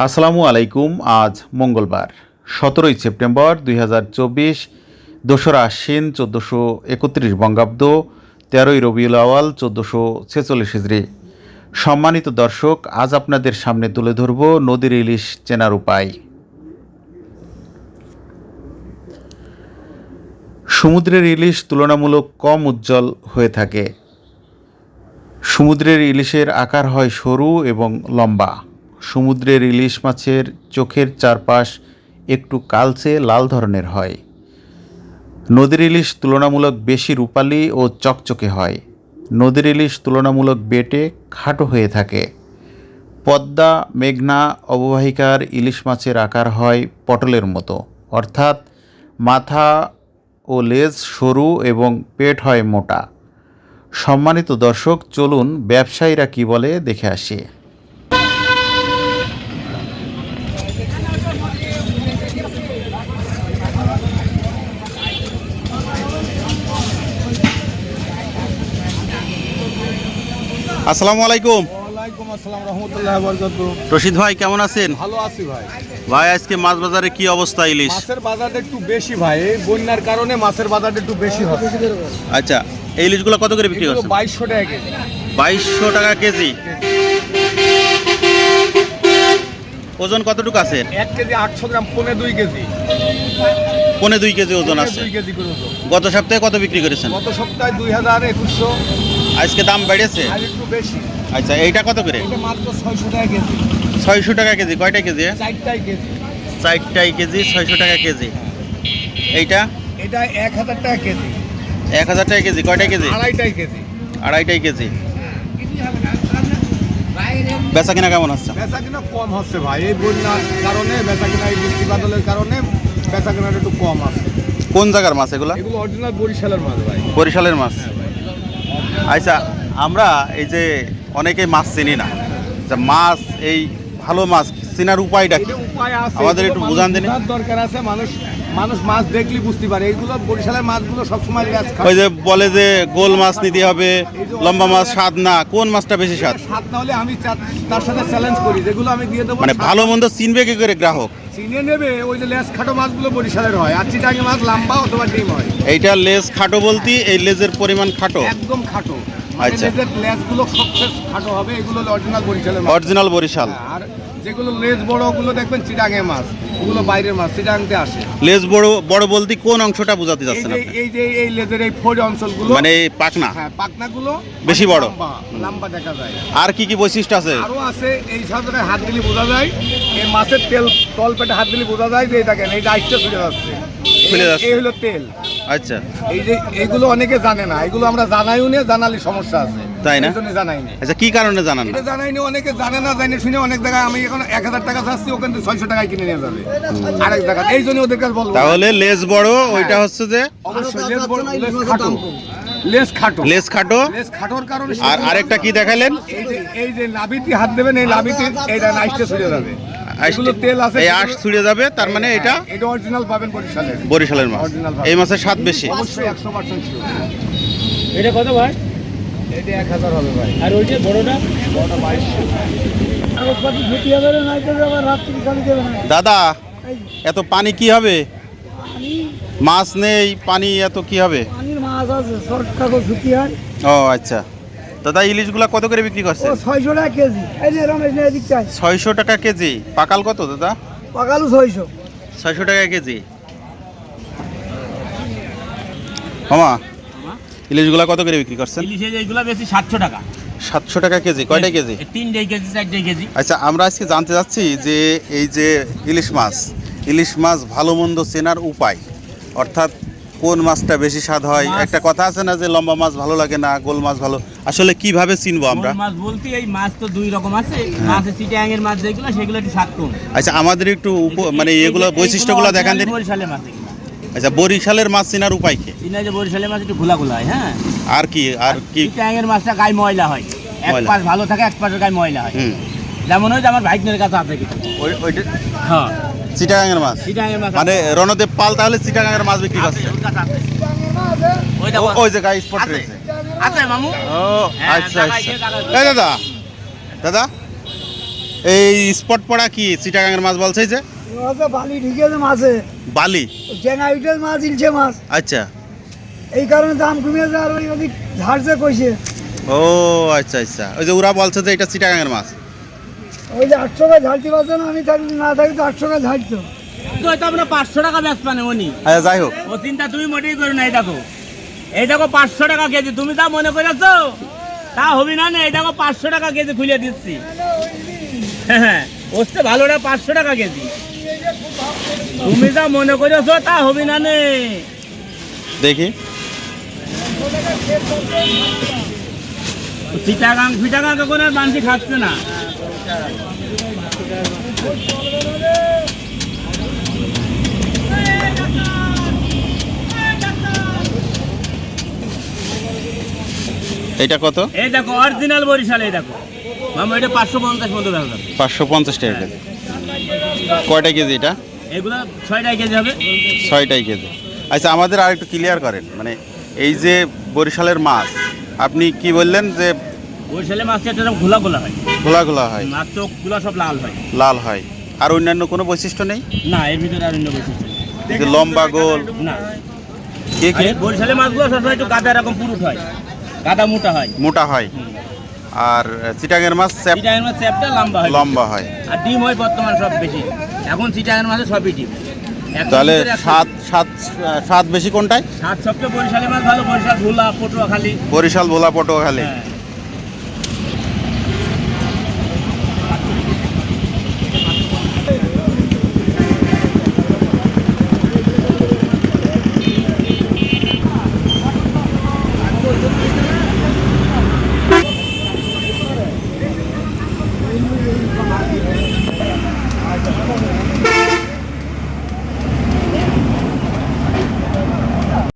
আসসালামু আলাইকুম, আজ মঙ্গলবার, সতেরোই সেপ্টেম্বর দুই হাজার চব্বিশ, দোসরা আশ্বিন চোদ্দোশো একত্রিশ বঙ্গাব্দ, তেরোই রবিউল আওয়াল চোদ্দোশো ছেচল্লিশ হিজড়ি সম্মানিত দর্শক, আজ আপনাদের সামনে তুলে ধরব নদীর ইলিশ চেনার উপায়। সমুদ্রের ইলিশ তুলনামূলক কম উজ্জ্বল হয়ে থাকে। সমুদ্রের ইলিশের আকার হয় সরু এবং লম্বা। সমুদ্রের ইলিশ মাছের চোখের চারপাশ একটু কালচে লাল ধরনের হয়। নদীর ইলিশ তুলনামূলক বেশি রূপালি ও চকচকে হয়। নদীর ইলিশ তুলনামূলক বেটে খাটো হয়ে থাকে। পদ্মা, মেঘনা অববাহিকার ইলিশ মাছের আকার হয় পটলের মতো। অর্থাৎ মাথা ও লেজ সরু এবং পেট হয় মোটা। সম্মানিত দর্শক, চলুন ব্যবসায়ীরা কি বলে দেখে আসি। আসসালামু আলাইকুম। ওয়ালাইকুম আসসালাম রহমতুল্লাহ বরকত রশিদ ভাই কেমন আছেন? ভালো আছি ভাই। ভাই আজকে মাছ বাজারে কি অবস্থা ইলিশ? মাছের বাজারটা একটু বেশি ভাই এই বন্যার কারণে মাছের বাজারটা একটু বেশি হবে। আচ্ছা এই ইলিশগুলো কত করে বিক্রি করছেন? বাইশশো টাকা কেজি। বাইশশো টাকা কেজি। ওজন কতটুকু আছে? এক কেজি আটশো গ্রাম পনে দুই কেজি। পনে দুই কেজি ওজন আছে। গত সপ্তাহে কত বিক্রি করেছেন? গত সপ্তাহে দুই হাজার একুশশো। আজকে দাম বেড়েছে? আর একটু বেশি। আচ্ছা এইটা কত করে? এটা মাত্র ছয়শো টাকা কেজি। ছয়শো টাকা কেজি কয়টা কেজি? চারটাই কেজি। চারটাই কেজি ছয়শো টাকা কেজি। এইটা? এটা এক হাজার টাকা কেজি। এক হাজার টাকা কেজি কয়টা কেজি? আড়াইটাই কেজি। আড়াইটাই কেজি। বেচা কিনা কেমন হচ্ছে? বেচা কিনা কম হচ্ছে ভাই এই বন্যার কারণে বেচা কিনা এই বৃষ্টি বাদলের কারণে বেচা কিনাটা একটু কম আছে। কোন জায়গার মাছ এগুলা? এগুলো অরিজিনাল বরিশালের মাছ ভাই। বরিশালের মাছ। আচ্ছা আমরা এই যে অনেকেই মাছ চিনি না। যে মাছ এই ভালো মাছ চেনার উপায়টা কি? উপায় আমাদের একটু বুঝান দিন। দরকার আছে মানুষ মানুষ মাছ দেখলে বুঝতে পারে। এইগুলো বরিশালের মাছগুলো সবসময় ওই যে বলে যে গোল মাছ নিতে হবে লম্বা মাছ স্বাদ না কোন মাছটা বেশি স্বাদ? স্বাদ না হলে আমি তার সাথে চ্যালেঞ্জ করি যেগুলো আমি দিয়ে দেবো মানে ভালো মন্দ চিনবে কি করে গ্রাহক? চিনে নেবে ওই যে লেস খাটো মাছগুলো বরিশালের হয় আর চিটাঙ্গি মাছ লম্বা অথবা ডিম হয়। এইটা লেজ খাটো বলতে এই লেজের পরিমাণ খাটো? একদম খাটো। মানে আচ্ছা। লেসগুলো লেজগুলো সবচেয়ে খাটো হবে এগুলো অরিজিনাল বরিশালের অরিজিনাল বরিশাল। হ্যাঁ, আর যেগুলো লেজ বড় ওগুলো দেখবেন চিটাঙে মাছ ওগুলো বাইরের মাছ চিটাংতে আসে। লেজ বড় বড় বলতে কোন অংশটা বোঝাতে যাচ্ছেন আপনি? এই যে এই লেজের এই ফোর অঞ্চলগুলো মানে এই পাকনা হ্যাঁ পাকনাগুলো বেশি বড়। লম্বা দেখা যায়। আর কি কি বৈশিষ্ট্য আছে? আরও আছে এই সাধারণ হাত দিলে বোঝা যায় এই মাছের তেল তল পেটে হাত দিলে বোঝা যায় যে এই দেখেন এই ডাইসটা ছুটে যাচ্ছে। খুলে যাচ্ছে। এই হলো তেল। আচ্ছা। এই যে এইগুলো অনেকে জানে না। এগুলো আমরা জানাইও না জানালে সমস্যা আছে। তাই না? জানাই না। আচ্ছা কি কারণে জানান না? এটা জানাই না অনেকে জানে না জানে শুনে অনেক জায়গায় আমি এখন এক হাজার টাকা চাচ্ছি ওখান থেকে ছয়শো টাকায় কিনে নিয়ে যাবে। আরেক জায়গা এই জন্য ওদের কাছে বলব তাহলে লেজ বড় ওইটা হচ্ছে যে অবশ্যই লেজ বড় লেজ খাটো। লেস খাটো। লেজ খাটো? লেজ খাটোর কারণে আর আরেকটা কি দেখালেন? এই যে এই যে নাবিতে হাত দেবেন এই নাবিতে এইটা নাইসটা ছুটে যাবে। এই আঁশ ছুড়ে যাবে তার মানে এটা এটা অরিজিনাল পাবেন বরিশালের। বরিশালের মাছ। এই মাছের স্বাদ বেশি। অবশ্যই একশো পার্সেন্ট এটা কত ভাই? এটা এক হাজার হবে ভাই। আর ওই যে বড়টা? বড়টা বাইশশো কাগজপাতি ছুটি হবে না নাই তো আবার রাত্রি খালি দেবে না। দাদা এত পানি কি হবে? মাছ নেই পানি এত কি হবে? হয়। ও আচ্ছা। দাদা ইলিশগুলা কত করে বিক্রি করছে করছেন ছয়শো টাকা কেজি। এই যে রমেশ না এদিক চাই। ছয়শো টাকা কেজি। পাকাল কত দাদা? পাকালু ছয়শো। ছয়শো টাকা কেজি। মামা ইলিশগুলা কত করে বিক্রি করছেন? ইলিশে এইগুলো বেশি সাতশো টাকা। সাতশো টাকা কেজি। কয়টা কেজি? তিনটে কেজি চারটে কেজি। আচ্ছা আমরা আজকে জানতে চাচ্ছি যে এই যে ইলিশ মাছ ইলিশ মাছ ভালো মন্দ চেনার উপায় অর্থাৎ কোন মাছটা বেশি স্বাদ হয়? একটা কথা আছে না যে লম্বা মাছ ভালো লাগে না গোল মাছ ভালো? আসলে কীভাবে চিনবো আমরা? মাছ বলতে এই মাছ তো দুই রকম আছে। মাছ চিটাঙ্গের মাছ যেগুলো সেগুলো একটু স্বাদ কম। আচ্ছা আমাদের একটু মানে এগুলো বৈশিষ্ট্যগুলো দেখান দিন বরিশালের মাছ। আচ্ছা বরিশালের মাছ চেনার উপায় কি? চিনা যে বরিশালের মাছ একটু খোলা খোলা হয় হ্যাঁ? আর কি আর কি? চিটাঙ্গের মাছটা গায়ে ময়লা হয়। এক পাশ ভালো থাকে এক পাশের গায়ে ময়লা হয়। যেমন ওই যে আমার ভাইকনের কাছে আছে কিছু। ওই- ওইটা হ্যাঁ। চিটাগাঙের মাছ? মানে রণদেব পাল তাহলে চিটাগাঙের মাছ বিক্রি করছে? ওই ও- যে গাই স্পট রয়েছে। ও হ্যাঁ, আচ্ছা আচ্ছা। এই দাদা। এই দাদা। এই স্পট পড়া কি চিটাগাঙের মাছ বলছে যে? বালি ঢুকেছে মাছে। বালি? মাছ ইলছে মাছ। আচ্ছা। এই কারণে দাম আর ওই ঝাড়ছে কইছে। ও আচ্ছা আচ্ছা। ওই যে ওরা বলছে যে এটা চিটাগাঙের মাছ। ওই যে আটশো টাকা ঝাড়তে পারছে না আমি থাকি না থাকি তো আটশো টাকা ঝাড়তো তো হয়তো আমরা পাঁচশো টাকা বেচ পানে উনি। আচ্ছা যাই হোক। ও চিন্তা তুমি মোটেই করো না এই দেখো। এই দেখো পাঁচশো টাকা কেজি তুমি তা মনে করেছ তা হবি না না এই দেখো পাঁচশো টাকা কেজি খুলে দিচ্ছি। হ্যাঁ ওসতে ভালোটা পাঁচশো টাকা কেজি। তুমি যা মনে করেছ তা হবি না নে। দেখি। চিটাগাং ফিটাগাং কোনো আর মানুষ খাচ্ছে না। এটা কত? এই দেখো অরিজিনাল বরিশাল এই দেখো। মামা এটা পাঁচশো পঞ্চাশ মতো দেখা। পাঁচশো পঞ্চাশ টাকা কেজি। কয়টা কেজি এটা? এগুলো ছয়টাই কেজি হবে। ছয়টাই কেজি। আচ্ছা আমাদের আর একটু ক্লিয়ার করেন। মানে এই যে বরিশালের মাছ আপনি কি বললেন যে বরিশালে মাছটা একটা ঘোলা ঘোলা হয়। খোলা খোলা হয়। মাছ চোখগুলো সব লাল হয়। লাল হয়। আর অন্যান্য কোনো বৈশিষ্ট্য নেই? না এর ভিতরে আর অন্য বৈশিষ্ট্য নেই। লম্বা গোল। না। কে কে? এই বরিশালের মাছগুলো সবসময় একটু গাদা এরকম পুরুট হয়। গাদা মোটা হয়। মোটা হয়। আর চিটাঙের মাছ চ্যাপ চিটাঙের মাছ চ্যাপটা লম্বা হয় লম্বা হয়। আর ডিম হয় বর্তমান সব বেশি। এখন চিটাঙের মাছে সবই ডিম। তাহলে একশো- স্বাদ স্বাদ বেশি কোনটায়? সবচেয়ে বরিশালি ভালো বরিশাল ভোলা পটুয়াখালী। বরিশাল ভোলা পটুয়াখালী।